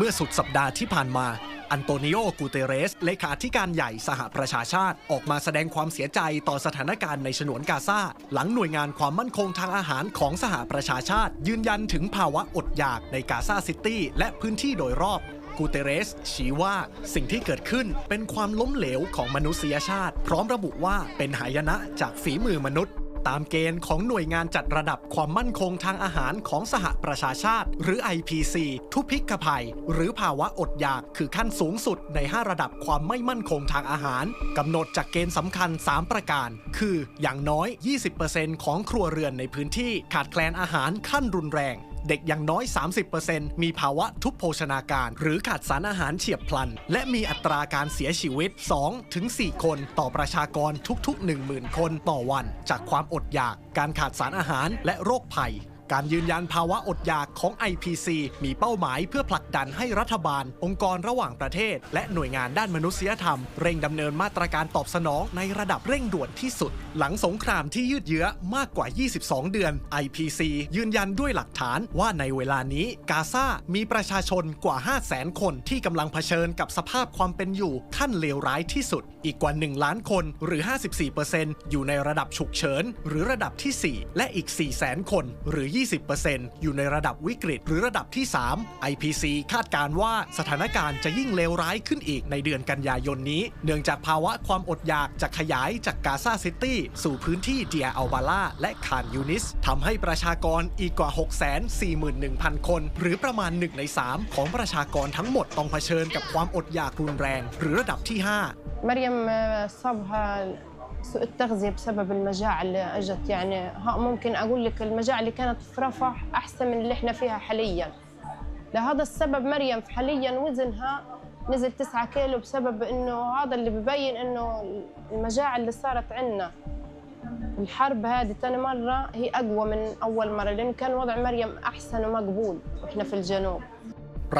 เมื่อสุดสัปดาห์ที่ผ่านมา อันโตนิโอ กูเตเรส เลขาธิการใหญ่สหประชาชาติ ออกมาแสดงความเสียใจต่อสถานการณ์ในฉนวนกาซา หลังหน่วยงานความมั่นคงทางอาหารของสหประชาชาติ ยืนยันถึงภาวะอดอยากในกาซาซิตี้และพื้นที่โดยรอบกูเตเรส ชี้ว่าสิ่งที่เกิดขึ้นเป็นความล้มเหลวของมนุษยชาติ พร้อมระบุว่าเป็นหายนะจากฝีมือมนุษย์ ตามเกณฑ์ของหน่วยงานจัดระดับความมั่นคงทางอาหารของสหประชาชาติ หรือ IPC ทุพพิกภัย หรือภาวะอดอยากคือขั้นสูงสุดใน 5 ระดับความไม่มั่นคงทางอาหารกำหนดจากเกณฑ์สำคัญ 3 ประการ คืออย่างน้อย 20%ของครัวเรือนในพื้นที่ขาดแคลนอาหารขั้นรุนแรง เด็กอย่างน้อย 30%มีภาวะทุพโภชนาการ หรือขาดสารอาหารเฉียบพลัน และมีอัตราการเสียชีวิต 2-4 คนต่อประชากรทุกๆ 10,000 คนต่อวัน จากความอดอยาก การขาดสารอาหารและโรคภัย การยืนยันภาวะอดอยากของ IPC มีเป้าหมายเพื่อผลักดันให้รัฐบาล องค์กรระหว่างประเทศ และหน่วยงานด้านมนุษยธรรม เร่งดำเนินมาตรการตอบสนองในระดับเร่งด่วนที่สุด หลังสงครามที่ยืดเยื้อมากกว่า 22 เดือน IPC ยืนยันด้วยหลักฐานว่าในเวลานี้กาซามีประชาชนกว่า 500,000 คนที่กำลังเผชิญกับสภาพความเป็นอยู่ขั้นเลวร้ายที่สุด อีกกว่า 1 ล้านคนหรือ 54%อยู่ในระดับฉุกเฉิน หรือระดับที่ 4 และอีก 400,000 คนหรือ20%อยู่ในระดับวิกฤต หรือระดับที่ 3 IPC คาดการณ์ว่าสถานการณ์จะยิ่งเลวร้ายขึ้นอีกในเดือนกันยายนนี้ เนื่องจากภาวะความอดอยากจะขยายจากกาซาซิตี้สู่พื้นที่เดียอัลบาลาและคานยูนิสทำให้ประชากรอีกกว่า 641,000 คน หรือประมาณ 1 ใน 3 ของประชากรทั้งหมดต้องเผชิญกับความอดอยากรุนแรง หรือระดับที่ 5 مريم صابها سوء التغذية بسبب المجاعة اللي إجت. يعني ها ممكن أقول لك المجاعة اللي كانت في رفح أحسن من اللي إحنا فيها حاليا. لهذا السبب مريم حاليا وزنها نزل 9 كيلو بسبب إنه هذا اللي ببين إنه المجاعة اللي صارت عندنا الحرب هذه ثاني مرة هي أقوى من أول مرة لأن كان وضع مريم أحسن ومقبول وإحنا في الجنوب.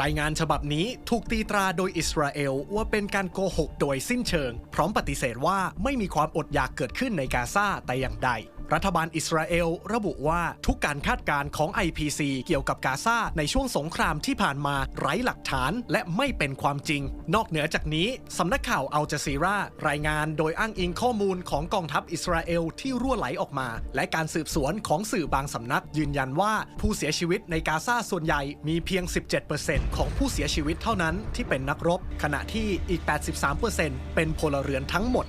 รายงานฉบับนี้ถูกตีตราโดยอิสราเอลว่าเป็นการโกหกโดยสิ้นเชิง พร้อมปฏิเสธว่าไม่มีความอดอยากเกิดขึ้นในกาซาแต่อย่างใด รัฐบาลอิสราเอลระบุว่าทุกการคาดการณ์ของ IPC เกี่ยวกับกาซาในช่วงสงครามที่ผ่านมาไร้หลักฐานและไม่เป็นความจริง นอกเหนือจากนี้สำนักข่าวอัลจซีรารายงานโดยอ้างอิงข้อมูลของกองทัพอิสราเอลที่รั่วไหลออกมา และการสืบสวนของสื่อบางสำนักยืนยันว่าผู้เสียชีวิตในกาซาส่วนใหญ่มีเพียง 17%ของผู้เสียชีวิตเท่านั้นที่เป็นนักรบ ขณะที่อีก 83%เป็นพลเรือนทั้งหมด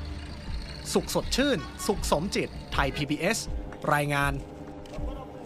สุขสดชื่น สุขสมจิต ไทย PBS รายงาน